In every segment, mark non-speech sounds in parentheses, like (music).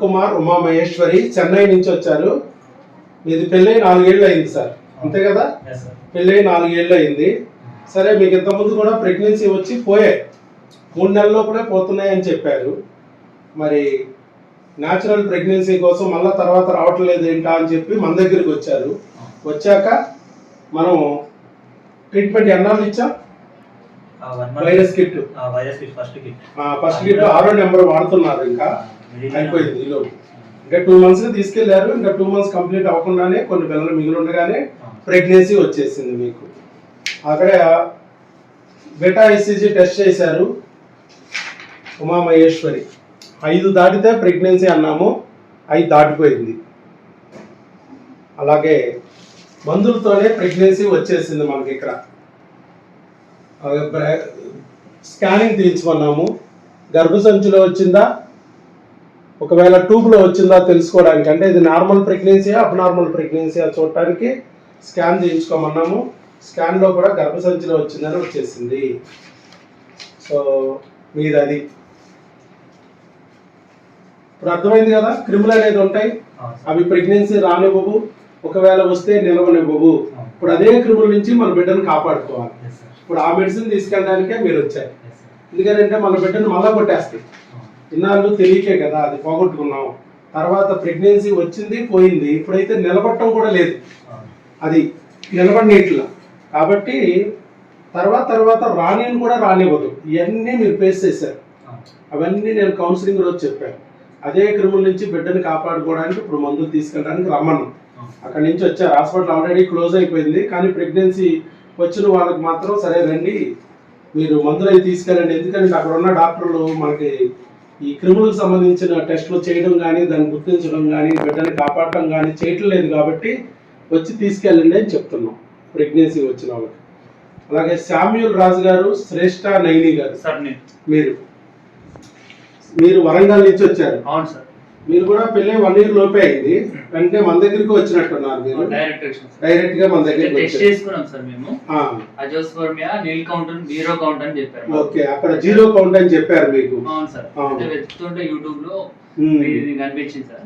కుమార్ ఉమా మహేశ్వరి చెన్నై నుంచి వచ్చారు. మీది పెళ్ళై నాలుగేళ్ళు అయింది సార్. అంతే కదా? పెళ్ళై నాలుగేళ్ళు అయింది. సరే మీకు ఇంతకుముందు కూడా ప్రెగ్నెన్సీ వచ్చి పోయాయి మూడు నెలల లోపలే పోతున్నాయని చెప్పారు. మరి న్యాచురల్ ప్రెగ్నెన్సీ కోసం మళ్ళా తర్వాత రావట్లేదు ఏంటా అని చెప్పి మన దగ్గరికి వచ్చారు. వచ్చాక మనం ట్రీట్మెంట్ ఎన్నాళ్ళు ఇచ్చాం? One virus kit. Virus kit first kit. First kit ఆరో నెంబర్ వాడుతున్నారు ఇంకా. అయిపోయింది ఈలో ఇంకా టూ మంత్స్ తీసుకెళ్ళారు ఇంకా టూ మంత్స్ కంప్లీట్ అవ్వకుండానే కొన్ని పిల్లలు మిగిలి ఉండగానే ప్రెగ్నెన్సీ వచ్చేసింది మీకు. అక్కడ బెటా ఐసీజీ టెస్ట్ చేశారు ఉమా మహేశ్వరి ఐదు దాటితే ప్రెగ్నెన్సీ అన్నాము ఐదు దాటిపోయింది. అలాగే మందులతోనే ప్రెగ్నెన్సీ వచ్చేసింది మనకి ఇక్కడ. స్కానింగ్ తీయించుకున్నాము. గర్భసంచిలో వచ్చిందా? ఒకవేళ ట్యూబ్లో వచ్చిందా తెలుసుకోవడానికి అంటే ఇది నార్మల్ ప్రెగ్నెన్సీ అబ్నార్మల్ ప్రెగ్నెన్సీ అని చూడటానికి స్కాన్ చేయించుకోమన్నాము. స్కాన్లో కూడా గర్భసంచిలో వచ్చిందని వచ్చేసింది. సో మీది అది ఇప్పుడు అర్థమైంది కదా? క్రిములు అనేది ఉంటాయి. అవి ప్రెగ్నెన్సీ రానివ్వవు. ఒకవేళ వస్తే నిలవనివ్వవు. ఇప్పుడు అదే క్రిముల నుంచి మన బిడ్డను కాపాడుకోవాలి. ఇప్పుడు ఆ మెడిసిన్ తీసుకెళ్ళడానికే మీరు వచ్చారు. ఎందుకంటే మన బిడ్డను మళ్ళా కొట్టేస్తాయి. ఇన్నాళ్ళు తెలియకే కదా అది పోగొట్టుకున్నాం. తర్వాత ప్రెగ్నెన్సీ వచ్చింది పోయింది. ఇప్పుడైతే నిలబడటం కూడా లేదు. అది నిలబడినట్లా. కాబట్టి తర్వాత తర్వాత రానిని కూడా రానివ్వదు. ఇవన్నీ మీరు ఫేస్ చేశారు. అవన్నీ నేను కౌన్సిలింగ్ రోజు చెప్పాను. అదే క్రిముల నుంచి బిడ్డని కాపాడుకోవడానికి ఇప్పుడు మందులు తీసుకెళ్ళడానికి రమ్మను. అక్కడి నుంచి వచ్చారు హాస్పిటల్ ఆల్రెడీ క్లోజ్ అయిపోయింది. కానీ ప్రెగ్నెన్సీ వచ్చిన వాళ్ళకి మాత్రం సరే రండి మీరు మందులు అవి తీసుకెళ్ళండి. ఎందుకంటే అక్కడ ఉన్న డాక్టర్లు మనకి ఈ క్రిములకు సంబంధించిన టెస్టులు చేయడం కానీ దాన్ని గుర్తించడం కానీ బిడ్డని కాపాడటం కానీ చేయటం లేదు కాబట్టి వచ్చి తీసుకెళ్ళండి అని చెప్తున్నాం. ప్రెగ్నెన్సీ వచ్చిన వాళ్ళకి. అలాగే శామ్యూల్ రాజు గారు శ్రేష్ఠ నైని గారు. సార్ మీరు. మీరు వరంగల్ నుంచి వచ్చారు. అవును సార్. మీరు కూడా పెళ్ళి వన్ ఇయర్ లోపే అయింది. వెంటనే మన దగ్గరికి వచ్చినట్టున్నారు మీరు. Direct sir. గా మన దగ్గరికి టెస్ట్ చేసుకున్నాం సార్ మేము. Azoospermia nil count zero count అని చెప్పారు ఓకే అక్కడ జీరో కౌంట్ అని చెప్పారు మీకు. అవును సార్. అంటే వెతుకుతుంటే యూట్యూబ్లో కనిపించింది సార్.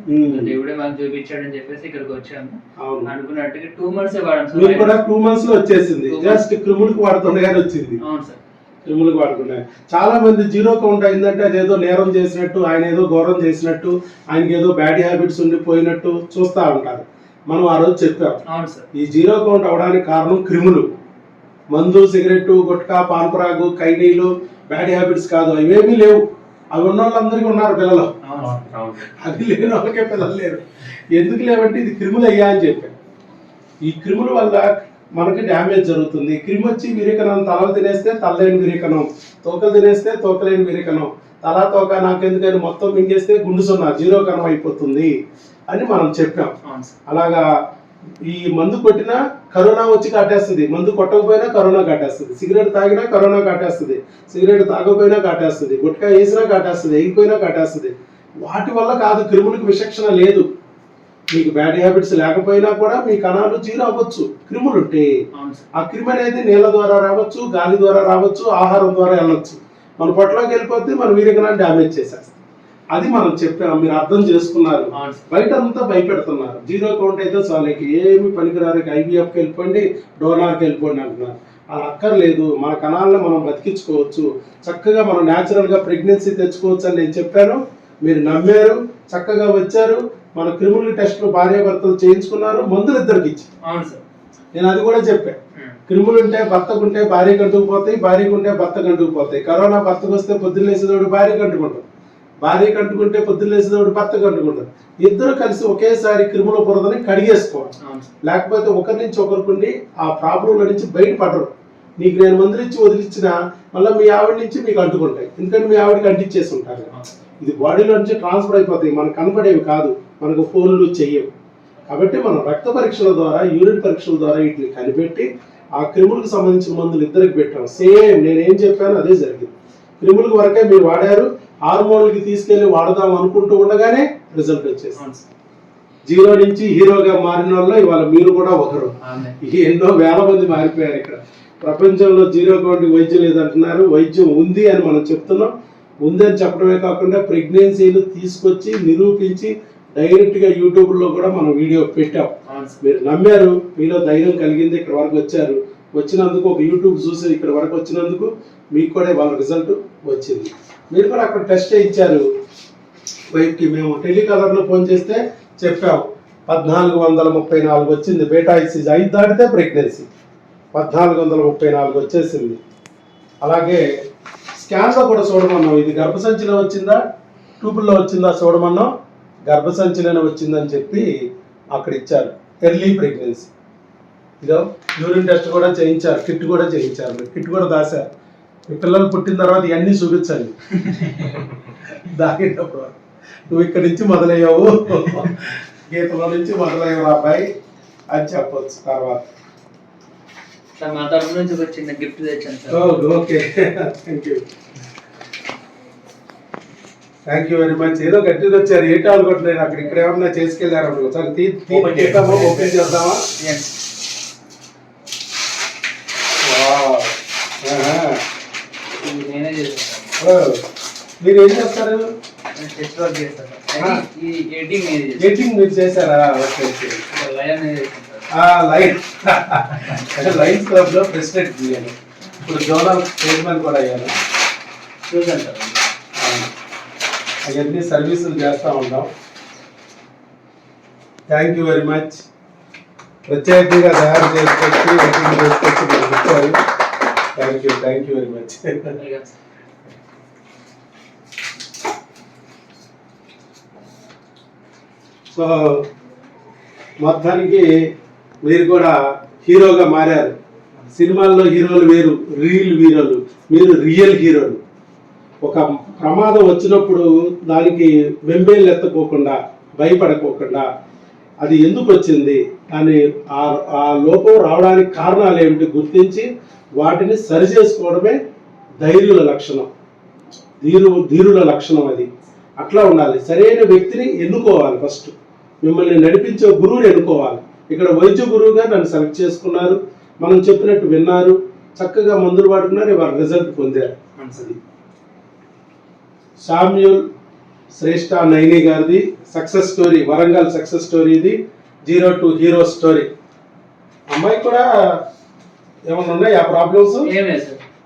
దేవుడే మాకు చూపించాడని చెప్పేసి ఇక్కడికి వచ్చాము. అవును. అనుకున్నట్టుగా టూ మంత్స్ వాడాం మీకు కూడా సార్ టూ మంత్స్లో వచ్చేసింది. జస్ట్ క్రిములకు వాడుతుండగానే వచ్చింది. అవును సార్. క్రిములకు వాడుతున్నాయి చాలా మంది జీరో కౌంట్ అయిందంటే అదేదో నేరం చేసినట్టు ఆయన ఏదో ఘోరం చేసినట్టు ఆయనకి ఏదో బ్యాడ్ హ్యాబిట్స్ ఉండిపోయినట్టు చూస్తూ ఉంటారు. మనం ఆ రోజు చెప్పాం. అవును సార్. ఈ జీరో కౌంట్ అవడానికి కారణం క్రిములు. మందు సిగరెట్ గుట్కా పాన్పరాగు కైనీలు బ్యాడ్ హ్యాబిట్స్ కాదు. అవేమీ లేవు. అవి ఉన్న వాళ్ళందరికీ ఉన్నారు పిల్లలు. అది లేని వాళ్ళకే పిల్లలు లేరు. ఎందుకు లేవంటే ఇది క్రిములు అయ్యా అని చెప్పాను ఈ క్రిముల వల్ల మనకి డ్యామేజ్ జరుగుతుంది. క్రిమి వచ్చి విరేకనం తలలు తినేస్తే తలలేని విరేకనం తోకలు తినేస్తే తోకలేని విరేకనం తల తోక నాకెందుకని మొత్తం మింగేస్తే గుండు సున్నా జీరో కణం అయిపోతుంది అని మనం చెప్పాం. అలాగా ఈ మందు కొట్టినా కరోనా వచ్చి కాటేస్తుంది. మందు కొట్టకపోయినా కరోనా కాటేస్తుంది. సిగరెట్ తాగినా కరోనా కాటేస్తుంది. సిగరెట్ తాగకపోయినా కాటేస్తుంది. గుట్కా వేసినా కాటేస్తుంది. వేయకపోయినా కాటేస్తుంది. వాటి వల్ల కాదు క్రిములకు విచక్షణ లేదు. మీకు బ్యాడ్ హ్యాబిట్స్ లేకపోయినా కూడా మీ కణాలు జీరో అవ్వచ్చు. క్రిములు ఉంటే ఆ క్రిమి అనేది నీళ్ళ ద్వారా రావచ్చు గాలి ద్వారా రావచ్చు ఆహారం ద్వారా వెళ్ళొచ్చు. మన పొట్టలోకి వెళ్ళిపోతే మన వీరికనాన్ని డ్యామేజ్ చేసేస్తాం అది మనం చెప్పాం మీరు అర్థం చేసుకున్నారు. బయట అంతా భయపెడుతున్నారు. జీరో కౌంట్ అయితే చాలకి ఏమి పనికిరారు ఐవీఎఫ్కి వెళ్ళిపోండి డోనార్కి వెళ్ళిపోండి అంటున్నారు. అలా అక్కర్లేదు మన కణాలను మనం బతికించుకోవచ్చు. చక్కగా మనం న్యాచురల్గా ప్రెగ్నెన్సీ తెచ్చుకోవచ్చు అని నేను చెప్పాను. మీరు నమ్మారు చక్కగా వచ్చారు. మన క్రిమినల్ టెస్టులు భార్యాభర్తలు చేయించుకున్నారు మందులు ఇద్దరికి ఇచ్చి. అవును సార్. నేను అది కూడా చెప్పాను ఉమ్. క్రిములు ఉంటే భర్తకుంటే భార్య కంటుకుపోతాయి భార్యకు ఉంటే భర్త కంటుకుపోతాయి. కరోనా భర్తకు వస్తే పొద్దున్న లేసేదోడు భార్య కంటుకుంటాం భార్య కంటుకుంటే పొద్దున్న లేసేదోడు భర్త కంటుకుంటారు ఇద్దరు కలిసి ఒకేసారి క్రిముల బురదని కడిగేసుకోవాలి. లేకపోతే ఒకరి నుంచి ఒకరికి ఆ ప్రాబ్లంల నుంచి బయటపడరు. నీకు నేను మందులు ఇచ్చి వదిలిచ్చిన మళ్ళీ మీ ఆవిడ నుంచి మీకు అంటుకుంటాయి. ఎందుకంటే మీ ఆవిడకి అంటించేసి ఉంటారు ఇది బాడీలో నుంచి ట్రాన్స్ఫర్ అయిపోతాయి. మనకు కనపడేవి కాదు. మనకు ఫోన్లు చెయ్యవు కాబట్టి మనం రక్త పరీక్షల ద్వారా యూరిన్ పరీక్షల ద్వారా వీటిని కనిపెట్టి ఆ క్రిములకు సంబంధించిన మందులు ఇద్దరికి పెట్టాం. సేమ్ నేను ఏం చెప్పాను అదే జరిగింది. క్రిములకు వరకే మీరు వాడారు హార్మోన్లకి తీసుకెళ్ళి వాడదాం అనుకుంటూ ఉండగానే రిజల్ట్ వచ్చేసి అవును సార్. జీరో నుంచి హీరోగా మారిన వాళ్ళు ఇవాళ మీరు కూడా ఒకరు. ఎన్నో వేల మంది మారిపోయారు ఇక్కడ. ప్రపంచంలో జీరో కౌంట్ వైద్యం లేదంటున్నారు. వైద్యం ఉంది అని మనం చెప్తున్నాం. ఉందని చెప్పడమే కాకుండా ప్రెగ్నెన్సీలు తీసుకొచ్చి నిరూపించి డైరెక్ట్గా యూట్యూబ్లో కూడా మనం వీడియో పెట్టాం. మీరు నమ్మారు మీలో ధైర్యం కలిగింది ఇక్కడ వరకు వచ్చారు. వచ్చినందుకు ఒక యూట్యూబ్ చూసి ఇక్కడ వరకు వచ్చినందుకు మీకు కూడా వాళ్ళ రిజల్ట్ వచ్చింది. మీరు కూడా అక్కడ టెస్ట్ చేయించారు. వైఫ్కి మేము టెలికాలర్లో ఫోన్ చేస్తే చెప్పాం పద్నాలుగు వందల ముప్పై నాలుగు వచ్చింది బేటా ఇసిజ్ ఐదు దాటితే ప్రెగ్నెన్సీ పద్నాలుగు వందల ముప్పై నాలుగు వచ్చేసింది. అలాగే స్కాన్లో కూడా చూడమన్నాం ఇది గర్భసంచిలో వచ్చిందా ట్యూబుల్లో వచ్చిందా చూడమన్నాం. గర్భసంచిలోనే వచ్చిందని చెప్పి అక్కడ ఇచ్చారు ఎర్లీ ప్రెగ్నెన్సీ ఇదో యూరిన్ టెస్ట్ కూడా చేయించారు. కిట్ కూడా చేయించారు. మీరు కిట్ కూడా దాశారు. మీ పిల్లలు పుట్టిన తర్వాత ఇవన్నీ చూపించండి. (laughs) దాగేటప్పుడు నువ్వు ఇక్కడి నుంచి మొదలయ్యావు. గీతలో నుంచి మొదలయ్యావు అబ్బాయి అని చెప్పొచ్చు తర్వాత. మా తరపు నుంచి ఒక చిన్న గిఫ్ట్ తెచ్చాను okay thank you thank you very much ఏదో గట్టిది వచ్చారు. ఏంటి అనుకోవట్లేదు అక్కడ. ఇక్కడ ఏమన్నా చేసుకెళ్ళారు అనుకో సరే తీ. తీద్దామా ఓపెన్ చేద్దామా. మీరు ఏం చేస్తారు? ఎడిటింగ్ మీరు చేశారా? Okay okay. లైన్ లైన్స్ క్లబ్లో ప్రెసిడెంట్ నేను. ఇప్పుడు జోనల్ చైర్మన్ కూడా అయ్యాను. చూసాను సార్. అవన్నీ సర్వీసులు చేస్తూ ఉంటాం. థ్యాంక్ యూ వెరీ మచ్ ప్రత్యేకంగా తయారు చేసుకొచ్చి చేసుకొచ్చి మీరు ఇచ్చారు. Thank you thank you very much so మొత్తానికి మీరు కూడా హీరోగా మారారు. సినిమాల్లో హీరోలు వేరు రియల్ హీరోలు మీరు రియల్ హీరోలు. ఒక ప్రమాదం వచ్చినప్పుడు దానికి వెంబేలు ఎత్తకోకుండా భయపడకోకుండా అది ఎందుకు వచ్చింది అని ఆ ఆ లోపం రావడానికి కారణాలు ఏమిటి గుర్తించి వాటిని సరిచేసుకోవడమే ధైర్యుల లక్షణం. ధీరు ధీరుల లక్షణం అది. అట్లా ఉండాలి. సరైన వ్యక్తిని ఎన్నుకోవాలి ఫస్ట్. మిమ్మల్ని నడిపించే గురువుని ఎన్నుకోవాలి. ఇక్కడ వైద్య గురువుగా నన్ను సెలెక్ట్ చేసుకున్నారు. మనం చెప్పినట్టు విన్నారు. చక్కగా మందులు వాడుకున్నారు. వారు రిజల్ట్ పొందారు. మంచిది. సామ్యూల్ శ్రేష్ఠ నైని గారిది. Success story Warangal success story ఇది జీరో టు హీరో స్టోరీ అమ్మాయి కూడా ఏమన్నా ఉన్నాయి ఆ ప్రాబ్లమ్స్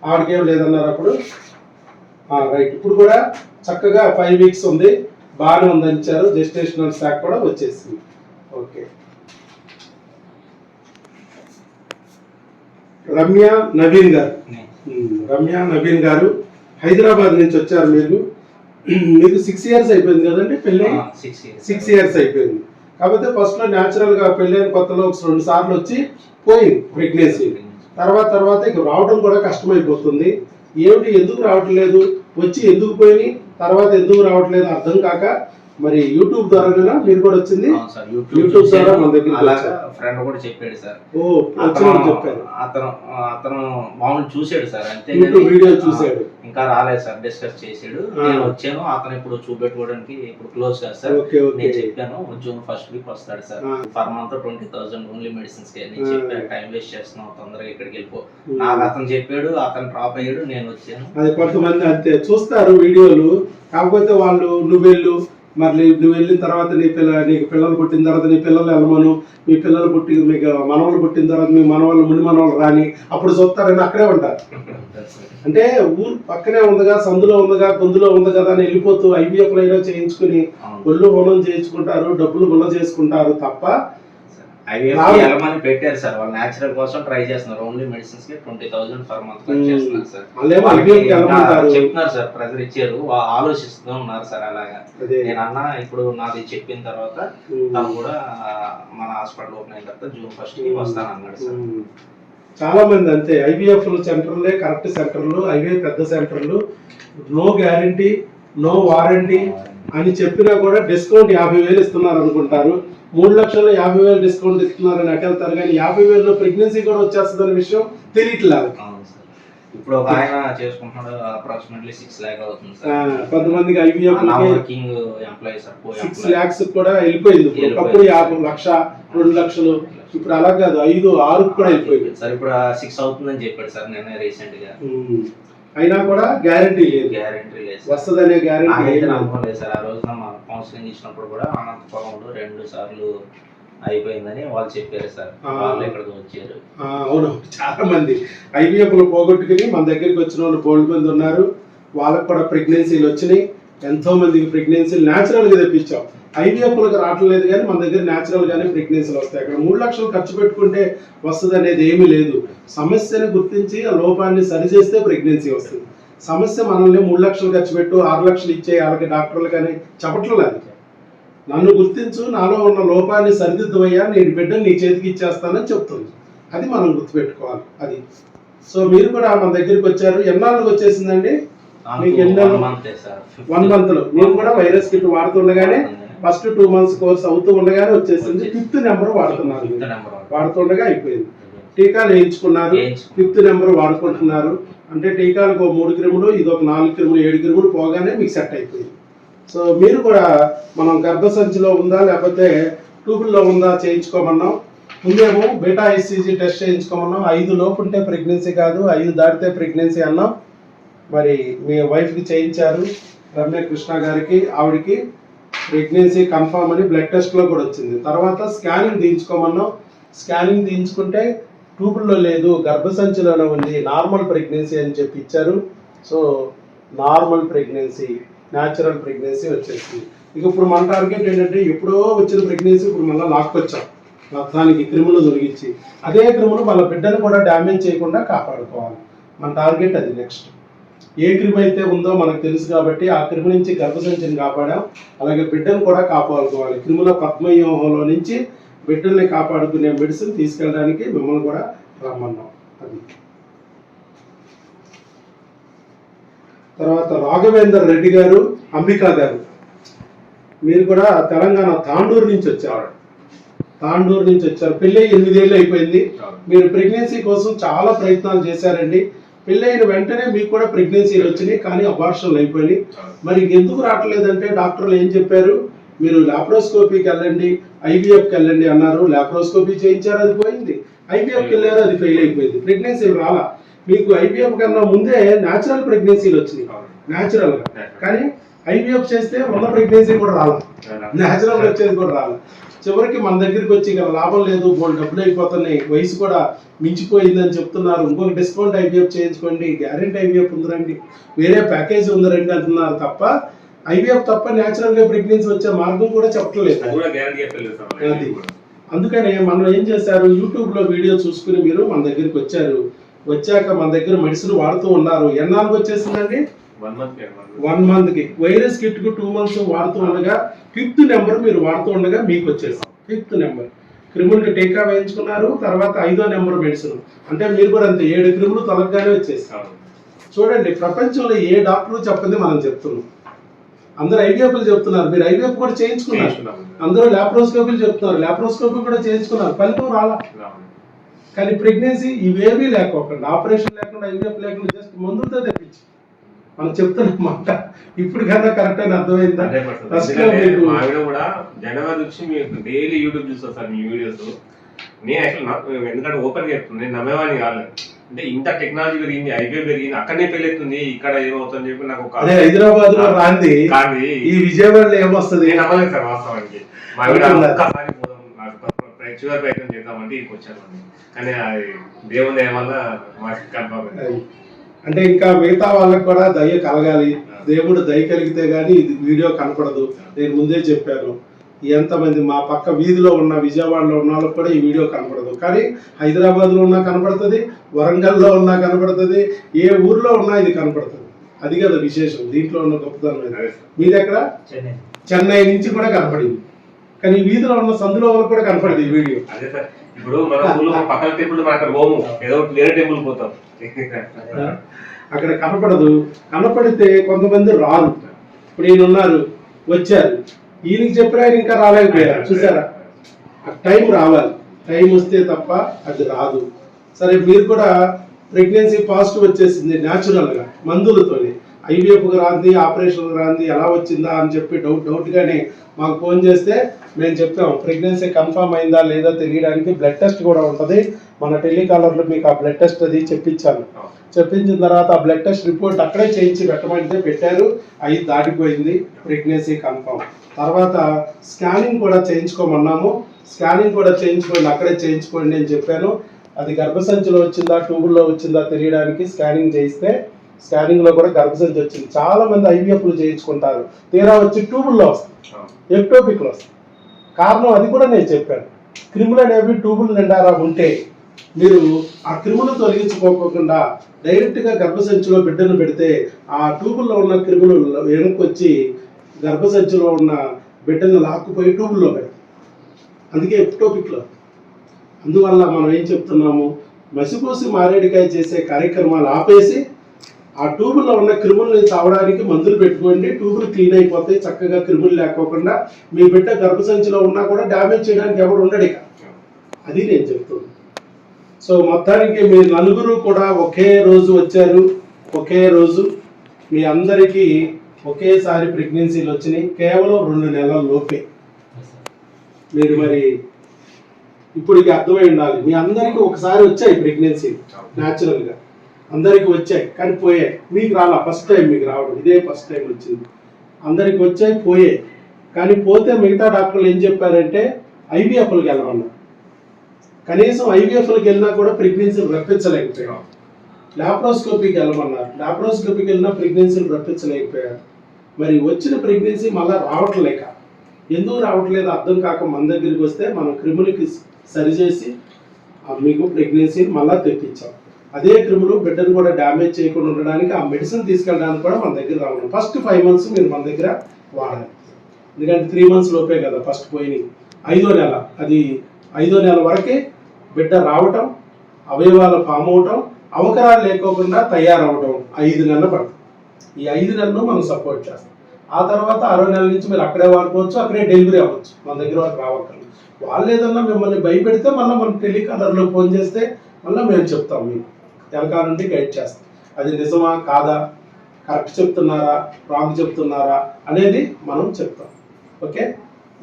ఆవిడకి ఏం లేదన్నారు అప్పుడు. రైట్ ఇప్పుడు కూడా చక్కగా ఫైవ్ వీక్స్ ఉంది. బాగానే ఉందని ఇచ్చారు. జెస్టేషనల్ స్టాక్ కూడా వచ్చేసింది. ఓకే రమ్య నవీన్ గారు. రమ్య నవీన్ గారు హైదరాబాద్ నుంచి వచ్చారు మీరు. మీకు సిక్స్ ఇయర్స్ అయిపోయింది కదండి పెళ్ళి? సిక్స్ ఇయర్స్ అయిపోయింది. కాకపోతే ఫస్ట్లో న్యాచురల్గా పెళ్ళైన కొత్తలో ఒక రెండు సార్లు వచ్చి పోయింది ప్రెగ్నెన్సీ తర్వాత తర్వాత ఇక రావడం కూడా కష్టమైపోతుంది. ఏమిటి ఎందుకు రావట్లేదు? వచ్చి ఎందుకు పోయి తర్వాత ఎందుకు రావట్లేదు? అర్థం కాక మరి యూట్యూబ్ ద్వారా మీరు కూడా వచ్చింది యూట్యూబ్ ద్వారా మన వచ్చారు. ఫ్రెండ్ కూడా చెప్పాడు సార్ ఓ చెప్పారు అతను అతను మామూలు చూసాడు సార్ అంతే వీడియో ఆ, చూశాడు. ఇంకా రాలేదు సార్ డిస్కస్ చేసాడు. నేను వచ్చాను అతను ఇప్పుడు చూపెట్టుకోవడానికి ఇప్పుడు క్లోజ్ కాదు సార్ నేను చెప్పాను జూన్ ఫస్ట్ వీక్ వస్తాడు sir. For month twenty thousand only మెడిసిన్స్కి నేను. చెప్పాను టైం వేస్ట్ చేస్తున్నావు తొందరగా ఇక్కడికి వెళ్ళిపో. నాకు అతను చెప్పాడు అతను డ్రాప్ అయ్యాడు నేను వచ్చాను అది కొంతమంది అంతే చూస్తారు వీడియోలు కాకపోతే వాళ్ళు నువ్వు వెళ్ళు మరి నువ్వు వెళ్ళిన తర్వాత నీ పిల్ల నీకు పిల్లలు పుట్టిన తర్వాత నీ పిల్లలు వెళ్ళమను మీ పిల్లలు పుట్టి మీకు మనవలు పుట్టిన తర్వాత మీ మనవాళ్ళు ముని మనవాళ్ళు రాని అప్పుడు చూస్తారని అక్కడే ఉంటారు అంటే ఊరు పక్కనే ఉందిగా సందులో ఉందిగా గొంతులో ఉంది కదా అని వెళ్ళిపోతూ ఐవీఎఫ్ అయినా చేయించుకుని. ఒళ్ళు హోనం చేయించుకుంటారు డబ్బులు గుల్ల చేసుకుంటారు తప్ప ఐవీఎఫ్. వెళ్ళమని పెట్టారు సార్. వాళ్ళు నేచురల్ కోసం ట్రై చేస్తున్నారు. ఓన్లీ మెడిసిన్స్కి ట్వంటీ థౌసండ్ పర్ మంత్. చేస్తున్నారు సార్. చెప్తున్నారు సార్. ప్రెజర్ ఇచ్చారు. ఆలోచిస్తూ ఉన్నారు సార్ అలాగా. నేను అన్నా ఇప్పుడు నాది చెప్పిన తర్వాత. తను కూడా మన హాస్పిటల్ ఓపెన్ అయిన తర్వాత జూన్ ఫస్ట్కి వస్తాను అన్నాడు సార్. చాలా మంది అంతే. ఐవీఎఫ్ సెంటర్లే కరెక్ట్ సెంటర్లు ఐవీఎఫ్ పెద్ద సెంటర్లు. నో గ్యారంటీ నో వారంటీ అని చెప్పినా కూడా డిస్కౌంట్ యాభై వేలు ఇస్తున్నారు అనుకుంటారు. మూడు లక్షల యాభై వేలు డిస్కౌంట్ ఇస్తున్నారని అటు వెళ్తారు కానీ యాభై వేలు ప్రెగ్నెన్సీ కూడా వచ్చేస్తుందనే విషయం తెలియట్లేదు. ఇప్పుడు ఒక ఆయన చేసుకుంటున్నాడు అప్రాక్సిమేట్లీ సిక్స్ ల్యాక్ అవుతుంది సార్. కొంతమందికి ఐవీఎఫ్ వర్కింగ్ ఎంప్లాయీ సార్ కో సిక్స్ ల్యాక్స్ కూడా వెళ్ళిపోయింది. ఒకప్పుడు యాభై లక్ష రెండు లక్షలు ఇప్పుడు అలా కాదు ఐదు ఆరు కూడా వెళ్ళిపోయింది. సార్ ఇప్పుడు సిక్స్ అవుతుందని చెప్పాడు సార్ నేను రీసెంట్గా. అయినా కూడా గ్యారంటీ లేదు. గ్యారెంటీ లేదు. వస్తుందనే గ్యారంటీ నాకైతే నమ్మకం లేదు సార్ ఆ రోజున మా కౌన్సిలింగ్ ఇచ్చినప్పుడు కూడా అనంతపురంలో రెండు సార్లు అయిపోయిందని వాళ్ళు చెప్పారు సార్. వాళ్ళు ఇక్కడికి వచ్చారు. అవును. చాలా మంది. ఐవీఎఫ్లో పోగొట్టుకుని మన దగ్గరికి వచ్చిన వాళ్ళు బోల్డ్ మంది ఉన్నారు. వాళ్ళకు కూడా ప్రెగ్నెన్సీలు వచ్చినాయి. ఎంతో మందికి ప్రెగ్నెన్సీలు న్యాచురల్గా తెప్పించాం. ఐవీఎఫ్లకు రావట్లేదు కానీ మన దగ్గర న్యాచురల్ గానే ప్రెగ్నెన్సీలు వస్తాయి. అక్కడ మూడు లక్షలు ఖర్చు పెట్టుకుంటే వస్తుంది అనేది ఏమీ లేదు. సమస్యను గుర్తించి ఆ లోపాన్ని సరిచేస్తే ప్రెగ్నెన్సీ వస్తుంది. సమస్య మనల్ని మూడు లక్షలు ఖర్చు పెట్టు ఆరు లక్షలు ఇచ్చే వాళ్ళకి డాక్టర్లు కానీ చెప్పట్లేదు అది నన్ను గుర్తించు నాలో ఉన్న లోపాన్ని సరిదిద్దవయ్యా నేను బిడ్డను నీ చేతికి ఇచ్చేస్తానని చెప్తుంది. అది మనం గుర్తుపెట్టుకోవాలి. అది. సో మీరు కూడా మన దగ్గరికి వచ్చారు. ఎన్నాళ్ళకి వచ్చేసిందండి? మీకు ఎన్ని వన్ నెలలు? Month sir. వన్ మంత్లో. నేను కూడా వైరస్ కిట్ వాడుతుండగానే ఫస్ట్ టూ మంత్స్ కోర్స్ అవుతూ ఉండగానే వచ్చేసింది. ఫిఫ్త్ నెంబర్ వాడుతున్నారు. వాడుతుండగా అయిపోయింది. టీకాలు వేయించుకున్నారు. వేయించుకున్నాం. ఫిఫ్త్ నెంబర్ వాడుకుంటున్నారు. అంటే టీకాలకు ఒక మూడు క్రిములు ఇది ఒక నాలుగు క్రిములు ఏడు క్రిములు పోగానే మీకు సెట్ అయిపోయింది. సో మీరు కూడా మనం గర్భసంచిలో ఉందా లేకపోతే ట్యూబుల్లో ఉందా చేయించుకోమన్నాం. ముందేమో బీటా ఐసీజీ టెస్ట్ చేయించుకోమన్నాం. ఐదు లోపు ఉంటే ప్రెగ్నెన్సీ కాదు ఐదు దాటితే ప్రెగ్నెన్సీ అన్నాం. మరి మీ వైఫ్కి చేయించారు రమ్య కృష్ణ గారికి ఆవిడకి ప్రెగ్నెన్సీ కన్ఫామ్ అని బ్లడ్ టెస్ట్లో కూడా వచ్చింది. తర్వాత స్కానింగ్ తీయించుకోమన్నాం. స్కానింగ్ తీయించుకుంటే ట్యూబుల్లో లేదు గర్భసంచిలోనే ఉంది నార్మల్ ప్రెగ్నెన్సీ అని చెప్పి ఇచ్చారు. So normal pregnancy natural pregnancy వచ్చేసింది. ఇక ఇప్పుడు మన టార్గెట్ ఏంటంటే ఎప్పుడో వచ్చిన ప్రెగ్నెన్సీ ఇప్పుడు మళ్ళీ లాక్కొచ్చాం. రక్తానికి క్రిములు తొలగించి. అదే క్రిములు వాళ్ళ బిడ్డను కూడా డ్యామేజ్ చేయకుండా కాపాడుకోవాలి. మన టార్గెట్ అది నెక్స్ట్. ఏ క్రిమి అయితే ఉందో మనకు తెలుసు కాబట్టి ఆ క్రిమి నుంచి గర్భసంచిని కాపాడాం. అలాగే బిడ్డను కూడా కాపాడుకోవాలి. క్రిముల పద్మవ్యూహంలో నుంచి బిడ్డల్ని కాపాడుకునే మెడిసిన్ తీసుకెళ్ళడానికి మిమ్మల్ని కూడా రమ్మన్నాం. అది. తర్వాత రాఘవేందర్ రెడ్డి గారు అంబికా గారు. మీరు కూడా తెలంగాణ తాండూరు నుంచి వచ్చారు తాండూరు నుంచి వచ్చారు. పెళ్ళి ఎనిమిదేళ్ళు అయిపోయింది. మీరు ప్రెగ్నెన్సీ కోసం చాలా ప్రయత్నాలు చేశారండి. పెళ్ళైన వెంటనే మీకు కూడా ప్రెగ్నెన్సీలు వచ్చినాయి కానీ అబార్షన్లు అయిపోయినాయి. మరి ఎందుకు రావట్లేదంటే డాక్టర్లు ఏం చెప్పారు? మీరు లాప్రోస్కోపీకి వెళ్ళండి. ఐవీఎఫ్కి వెళ్ళండి అన్నారు లాప్రోస్కోపీ చేయించారు అది పోయింది. ఐవీఎఫ్కి వెళ్ళారు అది ఫెయిల్ అయిపోయింది. ప్రెగ్నెన్సీ రాలా. మీకు ఐవీఎఫ్ కన్నా ముందే న్యాచురల్ ప్రెగ్నెన్సీలు వచ్చినాయి. న్యాచురల్గా. కానీ ఐవీఎఫ్ చేస్తే ఉన్న ప్రెగ్నెన్సీ కూడా రాలా. న్యాచురల్ వచ్చేది కూడా రాలే. చివరికి మన దగ్గరికి వచ్చి ఇక లాభం లేదు బోల్ డబ్బులు అయిపోతున్నాయి వయసు కూడా మించిపోయిందని చెప్తున్నారు. ఇంకొక డిస్కౌంట్ ఐవీఎఫ్ చేయించుకోండి గ్యారెంటీ ఐవీఎఫ్ ఉందిరండి. వేరే ప్యాకేజ్ ఉందిరండి అంటున్నారు తప్ప ఐవీఎఫ్ తప్ప న్యాచురల్గా ప్రెగ్నెన్సీ వచ్చే మార్గం కూడా చెప్పలేదు అది. అందుకనే మనం ఏం చేశారు? యూట్యూబ్లో వీడియో చూసుకుని మీరు మన దగ్గరికి వచ్చారు. వచ్చాక మన దగ్గర మెడిసిన్ వాడుతూ ఉన్నారు. ఎన్నాళ్ళకి వచ్చేసిందండి? వన్ మంత్కి వైరస్ కిట్కు. టూ మంత్స్ వాడుతూ ఉండగా ఫిఫ్త్ నెంబర్ మీరు వాడుతూ ఉండగా మీకు వచ్చేసి ఫిఫ్త్ నెంబర్ క్రిములకి టీకా వేయించుకున్నారు. తర్వాత ఐదో నెంబర్ మెడిసిన్ అంటే మీరు కూడా అంతే ఏడు క్రిములు తొలగగానే వచ్చేసి అవును. చూడండి ప్రపంచంలో ఏ డాక్టర్ చెప్పింది మనం చెప్తున్నాం. అందరు ఐవీఎఫ్లు చెప్తున్నారు. మీరు ఐవీఎఫ్ కూడా చేయించుకున్నారు. అందరూ లాప్రోస్కోపీలు చెప్తున్నారు. లాప్రోస్కోపీ కూడా చేయించుకున్నారు. ఫలితం రాలా. కానీ ప్రెగ్నెన్సీ ఇవేమీ లేకోకుండా ఆపరేషన్ లేకుండా ఐవీఎఫ్ లేకుండా జస్ట్ మందులతో తెప్పించి. మనం చెప్తున్న మాట ఇప్పుడు కన్నా కరెక్ట్ అని అర్థమైందా? 100%. ఫస్ట్లో ఎందుకంటే మీకు మా ఆవిడ కూడా జనవరి నుంచి మీకు డైలీ యూట్యూబ్ చూస్తా సార్ మీ వీడియోస్ నేను యాక్చువల్ ఎందుకంటే ఓపెన్ చెప్తుంది నేను నమ్మేవాడిని కాదు. అంటే ఇంత టెక్నాలజీ పెరిగింది ఐపీ పెరిగింది అక్కడనే పెళ్ళెత్తుంది ఇక్కడ ఏమవుతుందని చెప్పి నాకు అదే హైదరాబాద్లో రాంది కానీ ఈ విజయవాడలో ఏమొస్తుంది? నేను నమ్మలేదు సార్ వాస్తవానికి. మా? ఒక్కసారి పోదాం నాకు చివరి ప్రయత్నం చేద్దామంటే ఇక్కడికి వచ్చాను కానీ అది దేవుని దయ వల్ల మాకు కన్ఫర్మ్. అంటే ఇంకా మిగతా వాళ్ళకి కూడా దయ కలగాలి. దేవుడు దయ కలిగితే గానీ ఇది వీడియో కనపడదు. నేను ముందే చెప్పాను. ఎంతమంది మా పక్క వీధిలో ఉన్న విజయవాడలో ఉన్న వాళ్ళకి కూడా ఈ వీడియో కనపడదు. కానీ హైదరాబాద్లో ఉన్నా కనపడుతుంది వరంగల్లో ఉన్నా కనపడుతుంది ఏ ఊర్లో ఉన్నా ఇది కనపడుతుంది. అది కదా విశేషం. దీంట్లో ఉన్న గొప్పతనం. మీది ఎక్కడ? చెన్నై. చెన్నై నుంచి కూడా కనపడింది. కానీ ఈ వీధిలో ఉన్న సందులో వాళ్ళకి కూడా కనపడదు ఈ వీడియో. అదే సార్. ఇప్పుడు మన ఊళ్ళో పక్కన టెంపుల్ మన అక్కడ పోము. ఏదో ఒకటి వేరే టెంపుల్ పోతాం. అక్కడ కనపడదు. కనపడితే కొంతమంది రారు. ఇప్పుడు ఈయన ఉన్నారు వచ్చారు. ఈయనకి చెప్పిన ఆయన ఇంకా రాలేకపోయారు. చూసారా? ఆ టైం రావాలి. టైం వస్తే తప్ప అది రాదు. సరే మీరు కూడా ప్రెగ్నెన్సీ పాజిటివ్ వచ్చేసింది న్యాచురల్గా మందులతోనే. ఐవీఎఫ్ రాంది ఆపరేషన్ రాంది ఎలా వచ్చిందా అని చెప్పి డౌట్ డౌట్గానే మాకు ఫోన్ చేస్తే మేము చెప్పాం ప్రెగ్నెన్సీ కన్ఫర్మ్ అయిందా లేదా తెలియడానికి బ్లడ్ టెస్ట్ కూడా ఉంటుంది. మన టెలికాలర్లో మీకు ఆ బ్లడ్ టెస్ట్ అది చెప్పించాను చెప్పించిన తర్వాత ఆ బ్లడ్ టెస్ట్ రిపోర్ట్ అక్కడే చేయించి పెట్టమంటే పెట్టారు. అవి దాటిపోయింది. ప్రెగ్నెన్సీ కన్ఫర్మ్ తర్వాత స్కానింగ్ కూడా చేయించుకోమన్నాము. స్కానింగ్ కూడా చేయించుకోండి అక్కడే చేయించుకోండి అని చెప్పాను. అది గర్భసంచిలో వచ్చిందా ట్యూబుల్లో వచ్చిందా తెలియడానికి స్కానింగ్ చేయిస్తే స్కానింగ్లో కూడా గర్భసంచి వచ్చింది. చాలా మంది ఐవీఎఫ్లు చేయించుకుంటారు. తీరా వచ్చి ట్యూబుల్లో వస్తుంది ఎక్టోపిక్లో వస్తుంది కారణం అది కూడా నేను చెప్పాను. క్రిములు అనేవి ట్యూబులు నిండారా ఉంటే మీరు ఆ క్రిములు తొలగించుకోకుండా డైరెక్ట్గా గర్భసంచిలో బిడ్డను పెడితే ఆ ట్యూబుల్లో ఉన్న క్రిములు వెనక్కి వచ్చి గర్భసంచిలో ఉన్న బిడ్డను లాక్కుపోయి ట్యూబుల్లో పెడతాయి అందుకే ఎక్టోపిక్లో అందువల్ల మనం ఏం చెప్తున్నాము? మసిపోసి మారేడికాయ చేసే కార్యక్రమాలు ఆపేసి ఆ ట్యూబుల్లో ఉన్న క్రిముల్ని తావడానికి మందులు పెట్టుకోండి ట్యూబులు క్లీన్ అయిపోతాయి చక్కగా క్రిములు లేకోకుండా మీ బిడ్డ గర్భసంచిలో ఉన్నా కూడా డ్యామేజ్ చేయడానికి ఎవరు ఉండడు ఇక. అది నేను చెప్తున్నాను. సో మొత్తానికి మీ నలుగురు కూడా ఒకే రోజు వచ్చారు. ఒకే రోజు మీ అందరికీ ఒకేసారి ప్రెగ్నెన్సీలు వచ్చినాయి. కేవలం రెండు నెలల లోపే. మీరు మరి ఇప్పుడు అర్థమై ఉండాలి. మీ అందరికీ ఒకసారి వచ్చాయి ప్రెగ్నెన్సీ. న్యాచురల్గా అందరికి వచ్చాయి. కానీ పోయాయి. మీకు రాలా. ఫస్ట్ టైం మీకు రావడం. ఇదే ఫస్ట్ టైం వచ్చింది. అందరికి వచ్చాయి పోయాయి. కానీ పోతే మిగతా డాక్టర్లు ఏం చెప్పారంటే ఐవీఎఫ్లకు వెళ్ళమన్నారు. కనీసం ఐవీఎఫ్లకు వెళ్ళినా కూడా ప్రెగ్నెన్సీలు రప్పించలేకపోయాం. లాప్రోస్కోపీకి వెళ్ళమన్నారు. లాప్రోస్కోపీకి వెళ్ళినా ప్రెగ్నెన్సీలు రప్పించలేకపోయారు. మరి వచ్చిన ప్రెగ్నెన్సీ మళ్ళీ రావట్లేక. ఎందుకు రావట్లేదు అర్థం కాక మన దగ్గరికి వస్తే మనం క్రిములకి సరిచేసి ఆ మీకు ప్రెగ్నెన్సీ మళ్ళీ తెప్పించాం. అదే క్రిములు బిడ్డను కూడా డ్యామేజ్ చేయకుండా ఉండడానికి ఆ మెడిసిన్ తీసుకెళ్ళడానికి కూడా మన దగ్గర రావడం. ఫస్ట్ ఫైవ్ మంత్స్ మీరు మన దగ్గర వాడాలి. ఎందుకంటే త్రీ మంత్స్ లోపే కదా ఫస్ట్ పోయినాయి. ఐదో నెల. అది ఐదో నెల వరకే బిడ్డ రావటం అవయవాలు ఫామ్ అవటం అవకరాలు లేకోకుండా తయారవటం ఐదు నెలలు పడుతుంది. ఈ ఐదు నెలలు మనం సపోర్ట్ చేస్తాం. ఆ తర్వాత అరవై నెలల నుంచి మీరు అక్కడే వాడుకోవచ్చు అక్కడే డెలివరీ అవ్వచ్చు. మన దగ్గర వరకు రావక్కర్లేదు. వాళ్ళు ఏదన్నా మిమ్మల్ని భయపెడితే మళ్ళీ మనం టెలికాలర్లో ఫోన్ చేస్తే మళ్ళీ మేము చెప్తాం మీకు. వెనకాల నుండి గైడ్ చేస్తాం. అది నిజమా కాదా? కరెక్ట్ చెప్తున్నారా? రాంగ్ చెప్తున్నారా? అనేది మనం చెప్తాం. ఓకే?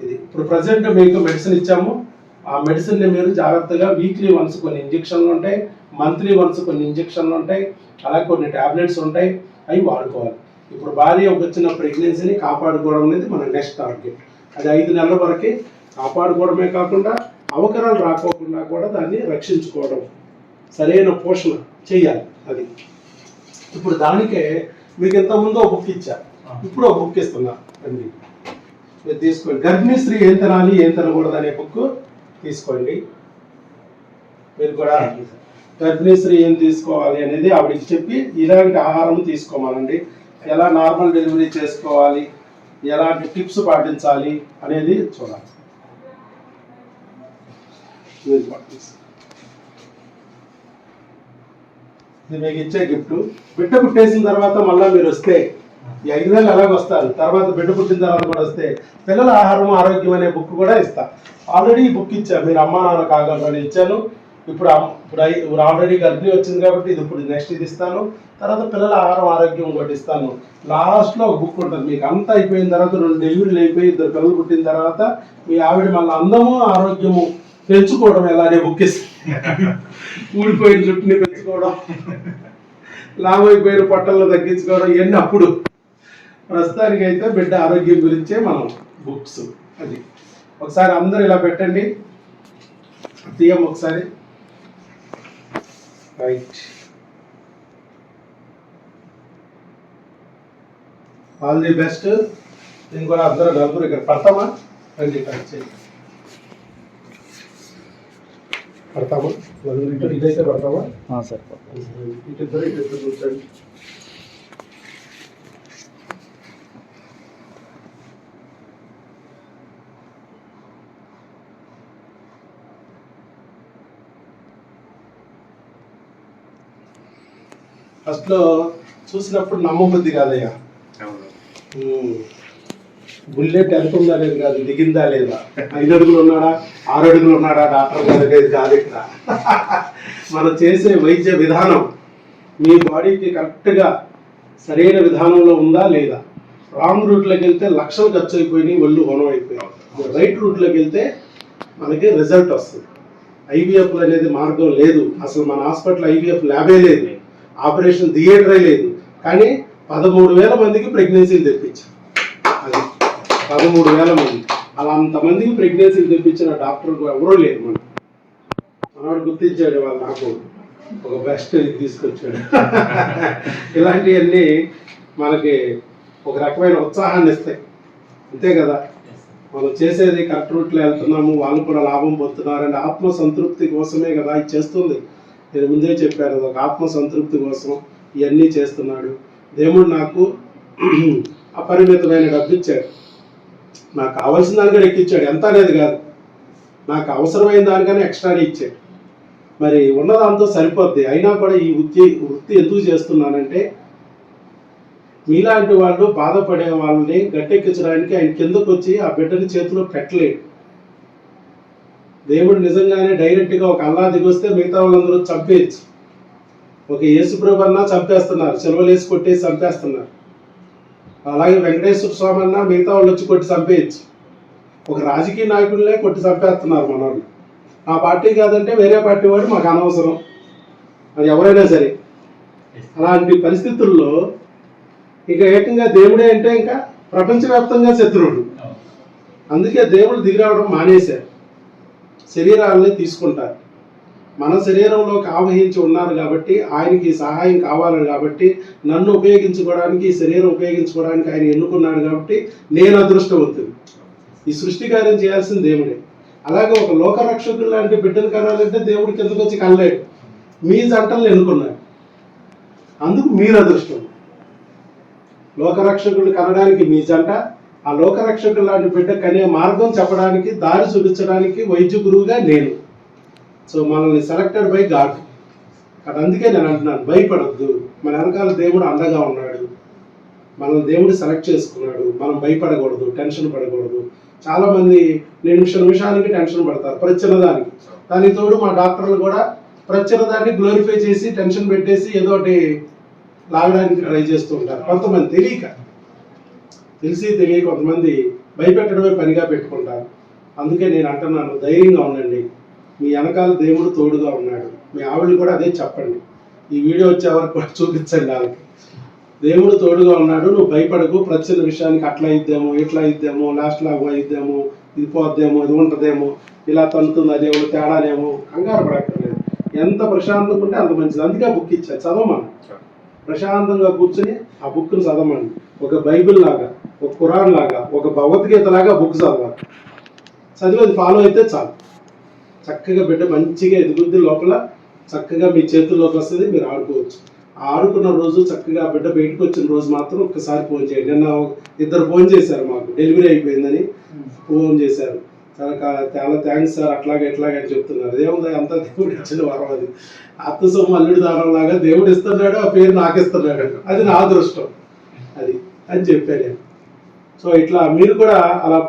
ఇది ఇప్పుడు ప్రజెంట్ మీకు మెడిసిన్ ఇచ్చాము. ఆ మెడిసిన్ని మీరు జాగ్రత్తగా వీక్లీ వన్స్ కొన్ని ఇంజెక్షన్లు ఉంటాయి మంత్లీ వన్స్ కొన్ని ఇంజెక్షన్లు ఉంటాయి అలా కొన్ని టాబ్లెట్స్ ఉంటాయి అవి వాడుకోవాలి. ఇప్పుడు భార్య వచ్చిన ప్రెగ్నెన్సీని కాపాడుకోవడం అనేది మన నెక్స్ట్ టార్గెట్. అది ఐదు నెలల వరకే కాపాడుకోవడమే కాకుండా అవకరాలు రాకోకుండా కూడా దాన్ని రక్షించుకోవడం సరైన పోషణ చేయాలి అది. ఇప్పుడు దానికే మీకు ఇంతకుముందు ఒక బుక్ ఇచ్చా. ఇప్పుడు ఒక బుక్ ఇస్తున్నా అండి మీరు తీసుకోండి. గర్భిణీ స్త్రీ ఏం తినాలి ఏం తినకూడదు అనే బుక్ తీసుకోండి. మీరు కూడా గర్భిణీ స్త్రీ ఏం తీసుకోవాలి అనేది ఆవిడకి చెప్పి ఇలాంటి ఆహారం తీసుకోమాలండి ఎలా నార్మల్ డెలివరీ చేసుకోవాలి? ఎలాంటి టిప్స్ పాటించాలి అనేది చూడాలి. ఇది మీకు ఇచ్చే గిఫ్ట్. బిడ్డ పుట్టేసిన తర్వాత మళ్ళీ మీరు వస్తే ఈ ఐదు నెలలు అలాగే వస్తారు. తర్వాత బిడ్డ పుట్టిన తర్వాత కూడా వస్తే పిల్లల ఆహారం ఆరోగ్యం అనే బుక్ కూడా ఇస్తా. ఆల్రెడీ ఈ బుక్ ఇచ్చా. మీరు అమ్మా నాన్న కాగలరని ఇచ్చాను. ఇప్పుడు ఇప్పుడు ఆల్రెడీ గర్భిణీ వచ్చింది కాబట్టి ఇది ఇప్పుడు నెక్స్ట్ ఇది ఇస్తాను. తర్వాత పిల్లల ఆహారం ఆరోగ్యం ఒకటి ఇస్తాను. లాస్ట్లో ఒక బుక్ ఉంటుంది. మీకు అంతా అయిపోయిన తర్వాత రెండు డెలివరీలు అయిపోయి ఇద్దరు పిల్లలు పుట్టిన తర్వాత మీ ఆవిడ మళ్ళీ అందము ఆరోగ్యము పెంచుకోవడం ఎలా అనే బుక్ ఇస్తాను (laughs) ఊడిపోయిన జుట్టుని పెంచుకోవడం లాభైపోయిన పొట్టలను తగ్గించుకోవడం ఇవన్నీ అప్పుడు. ప్రస్తుతానికి అయితే బిడ్డ ఆరోగ్యం గురించే మనం బుక్స్ అది. ఒకసారి అందరూ ఇలా పెట్టండి. తీయం ఒకసారి. రైట్. All the best. నేను కూడా అందరూ నలుగురు ఇక్కడ పడతామా? రండి ఇక్కడ చేయి పడతామా? నలుగురు ఇటు ఇదైతే పడతామా? సార్. ఇటిద్దరు ఇటిద్దరు కూర్చోండి. ఫస్ట్లో చూసినప్పుడు నమ్మబుద్ధి కాదయ్యా. బుల్లెట్ ఎంత ఉందా లేదు కాదు దిగిందా లేదా? ఐదు అడుగులు ఉన్నాడా? ఆరు అడుగులు ఉన్నాడా? డాక్టర్ గారి దగ్గర కాదు ఇక్కడ. మనం చేసే వైద్య విధానం మీ బాడీకి కరెక్ట్గా సరైన విధానంలో ఉందా లేదా? రాంగ్ రూట్లోకి వెళ్తే లక్షలు ఖర్చు అయిపోయినాయి ఒళ్ళు హోనం అయిపోయింది. రైట్ రూట్లోకి వెళ్తే మనకి రిజల్ట్ వస్తుంది. ఐవీఎఫ్ అనేది మార్గం లేదు. అసలు మన హాస్పిటల్ ఐవీఎఫ్ ల్యాబే లేదు. ఆపరేషన్ థియేటరే లేదు. కానీ పదమూడు వేల మందికి ప్రెగ్నెన్సీలు తెప్పించారు. అది పదమూడు వేల మంది. అలా అంతమందికి ప్రెగ్నెన్సీలు తెప్పించిన డాక్టర్ ఎవరూ లేరు మనం మనవాడు గుర్తించాడు వాళ్ళు నాకు. ఒక బెస్ట్ తీసుకొచ్చాడు. (laughs) ఇలాంటివన్నీ మనకి ఒక రకమైన ఉత్సాహాన్ని ఇస్తాయి. అంతే కదా? మనం చేసేది కరెక్ట్ రూట్లో వెళ్తున్నాము వాళ్ళు కూడా లాభం పొందుతున్నారు అంటే ఆత్మ సంతృప్తి కోసమే కదా ఇది చేస్తుంది. నేను ముందే చెప్పాను అది ఒక ఆత్మ సంతృప్తి కోసం ఇవన్నీ చేస్తున్నాడు. దేవుడు నాకు (clears throat) అపరిమితమైన డబ్బు ఇచ్చాడు నాకు కావాల్సిన దానికన్నా ఎక్కిచ్చాడు. ఎంత అనేది కాదు. నాకు అవసరమైన దానికన్నా ఎక్స్ట్రానే ఇచ్చాడు. మరి ఉన్నదాంతో సరిపోద్ది. అయినా కూడా ఈ వృత్తి వృత్తి ఎందుకు చేస్తున్నానంటే మీలాంటి వాళ్ళు బాధపడే వాళ్ళని గట్టెక్కించడానికి ఆయన కిందకు వచ్చి ఆ బిడ్డని చేతిలో పెట్టలేడు. దేవుడు నిజంగానే డైరెక్ట్గా ఒక అల్లా దిగొస్తే మిగతా వాళ్ళందరూ చంపేయచ్చు. ఒక యేసుప్రభు అన్నా చంపేస్తున్నారు. సెలవులేసి కొట్టేసి చంపేస్తున్నారు. అలాగే వెంకటేశ్వర స్వామి అన్నా మిగతా వాళ్ళు వచ్చి కొట్టి చంపేయచ్చు. ఒక రాజకీయ నాయకుడినే కొట్టి చంపేస్తున్నారు మనోళ్ళు. ఆ పార్టీ కాదంటే వేరే పార్టీ వాడు మాకు అనవసరం. అది ఎవరైనా సరే. అలాంటి పరిస్థితుల్లో ఇక ఏకంగా దేవుడే అంటే ఇంకా ప్రపంచవ్యాప్తంగా శత్రువుడు. అందుకే దేవుడు దిగిరావడం మానేశారు. శరీరాలని తీసుకుంటారు. మన శరీరంలోకి ఆవహించి ఉన్నారు కాబట్టి ఆయనకి సహాయం కావాలి కాబట్టి నన్ను ఉపయోగించుకోవడానికి ఈ శరీరం ఉపయోగించుకోవడానికి ఆయన ఎన్నుకున్నాడు కాబట్టి నేను అదృష్టవంతుడు ఈ సృష్టి కార్యం చేయాల్సిన దేవుడే. అలాగే ఒక లోకరక్షకుడు లాంటి బిడ్డలు కనాలంటే దేవుడి కిందకు వచ్చి కనలేడు. మీ జంటలను ఎన్నుకున్నాడు. అందుకు మీరు అదృష్టం. లోకరక్షకుడు కనడానికి మీ జంట ఆ లోకరక్షకు లాంటి బిడ్డ కనే మార్గం చెప్పడానికి దారి చూపించడానికి వైద్య గురువుగా నేను. సో మనల్ని సెలెక్టెడ్ బై గాడ్ అది అందుకే నేను అంటున్నాను భయపడద్దు. మన వెనకాల దేవుడు అండగా ఉన్నాడు. మనల్ని దేవుడు సెలెక్ట్ చేసుకున్నాడు. మనం భయపడకూడదు టెన్షన్ పడకూడదు. చాలామంది నిమిష నిమిషానికి టెన్షన్ పడతారు ప్రతి చిన్నదానికి దానికి తోడు మా డాక్టర్లు కూడా ప్రచిన్నదాన్ని గ్లోరిఫై చేసి టెన్షన్ పెట్టేసి ఏదో ఒకటి లాగడానికి ట్రై చేస్తూ ఉంటారు. కొంతమంది తెలియక. తెలిసి తెలియక కొంతమంది భయపెట్టడమే పనిగా పెట్టుకుంటారు. అందుకే నేను అంటున్నాను ధైర్యంగా ఉండండి. మీ వెనకాల దేవుడు తోడుగా ఉన్నాడు. మీ ఆవిడని కూడా అదే చెప్పండి. ఈ వీడియో వచ్చే వరకు కూడా చూపించండి వాళ్ళకి. దేవుడు తోడుగా ఉన్నాడు నువ్వు భయపడకు ప్రతి చిన్న విషయానికి అట్లా అయిద్దేమో ఇట్లా అయిద్దేమో లాస్ట్ లాగా అయిద్దేమో ఇది పోద్దేమో ఇది ఉంటదేమో ఇలా తంతుంది అదేమో తేడానేమో కంగారు పడక్కర్లేదు. ఎంత ప్రశాంతంగా ఉంటే అంత మంచిది. అందుకే బుక్ ఇచ్చా చదవమని. ప్రశాంతంగా కూర్చుని ఆ బుక్ని చదవమండి ఒక బైబిల్ లాగా. ఒక ఖురాన్ లాగా ఒక భగవద్గీత లాగా బుక్ చదవాలి చదివి అది ఫాలో అయితే చాలు. చక్కగా బిడ్డ మంచిగా ఎదుగుద్ది లోపల చక్కగా మీ చేతుల్లోకి వస్తుంది మీరు ఆడుకోవచ్చు. ఆడుకున్న రోజు చక్కగా బిడ్డ బయటకు వచ్చిన రోజు మాత్రం ఒక్కసారి ఫోన్ చేయండి. నిన్న ఇద్దరు ఫోన్ చేశారు మాకు. డెలివరీ అయిపోయిందని ఫోన్ చేశారు. చాలా చాలా థ్యాంక్స్ సార్ అట్లాగే ఎట్లాగే అని చెప్తున్నారు. అదేముంది అంతా దేవుడు ఇచ్చిన వరం అది. అత్త సొమ్ము అల్లుడి దారం లాగా దేవుడు ఇస్తున్నాడు ఆ పేరు నాకు ఇస్తున్నాడు అది నా అదృష్టం. అది అని చెప్పాను నేను సో ఇట్లా మీరు కూడా అలా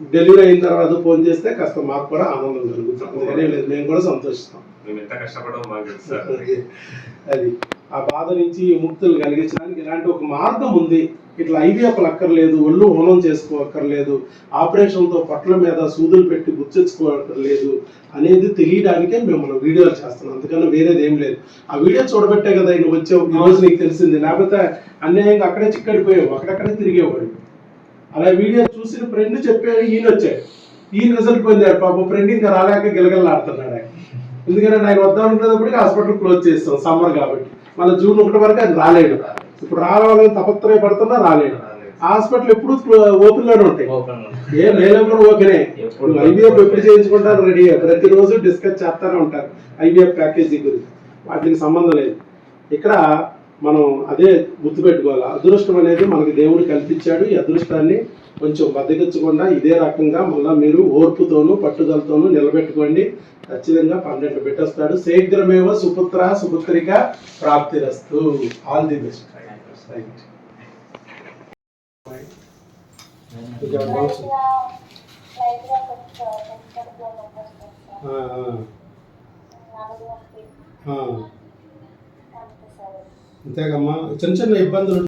డెలివరీ అయిన తర్వాత ఫోన్ చేస్తే కాస్త మాకు కూడా ఆనందం కలుగుతుంది. మేము కూడా సంతోషిస్తాం. మేము ఎంత అది ఆ బాధ నుంచి ముక్తులు కలిగించడానికి ఇలాంటి ఒక మార్గం ఉంది. ఇట్లా ఐవీఎఫ్ అక్కర్లేదు ఒళ్ళు హోనం చేసుకోక్కర్లేదు ఆపరేషన్తో పట్ల మీద సూదులు పెట్టి గుర్తించుకోక్కర్లేదు అనేది తెలియడానికే మేము మన వీడియోలు చేస్తున్నాం. అందుకని వేరేది ఏం లేదు. ఆ వీడియో చూడబట్టే కదా నువ్వు వచ్చావు ఈ రోజు నీకు తెలిసింది. లేకపోతే అన్యాయంగా అక్కడే చిక్కడిపోయావు అక్కడక్కడే తిరిగేవాడు. అలా వీడియో చూసిన ఫ్రెండ్ చెప్పాడు ఈయన వచ్చాడు ఈయన రిజల్ట్ పొందాడు. పాపం ఫ్రెండ్ ఇంకా రాలేక గిలగిల్లాడుతున్నాడు ఆయన. ఎందుకంటే ఆయన వద్దాం అనుకునేటప్పటికి హాస్పిటల్ క్లోజ్ చేస్తాం సమ్మర్ కాబట్టి. మళ్ళీ జూన్ ఒకటి వరకు ఆయన రాలేడు. ఇప్పుడు రావాలని తపత్రయ పడుతున్నా రాలేడు. హాస్పిటల్ ఎప్పుడు ఓపెన్లోనే ఉంటాయి. ఏ కూడా ఓపెనే. ఎప్పుడు ఐవీఎఫ్ ఎప్పుడు చేయించుకుంటారు రెడీ ప్రతిరోజు డిస్కస్ చేస్తానే ఉంటారు. ఐవీఎఫ్ ప్యాకేజీ గురించి. వాటికి సంబంధం లేదు. ఇక్కడ మనం అదే గుర్తుపెట్టుకోవాలి? అదృష్టం అనేది మనకి దేవుడు కల్పించాడు. ఈ అదృష్టాన్ని కొంచెం బద్దగించకుండా ఇదే రకంగా మళ్ళీ మీరు ఓర్పుతోనూ పట్టుదలతోనూ నిలబెట్టుకోండి. ఖచ్చితంగా పన్నెండు పెట్టేస్తాడు. శీఘ్రమేవ సుపుత్ర సుపుత్రిక ప్రాప్తిరస్తు. ఆల్ ది బెస్ట్ రైట్ అంతేగమ్మా. చిన్న చిన్న ఇబ్బందులు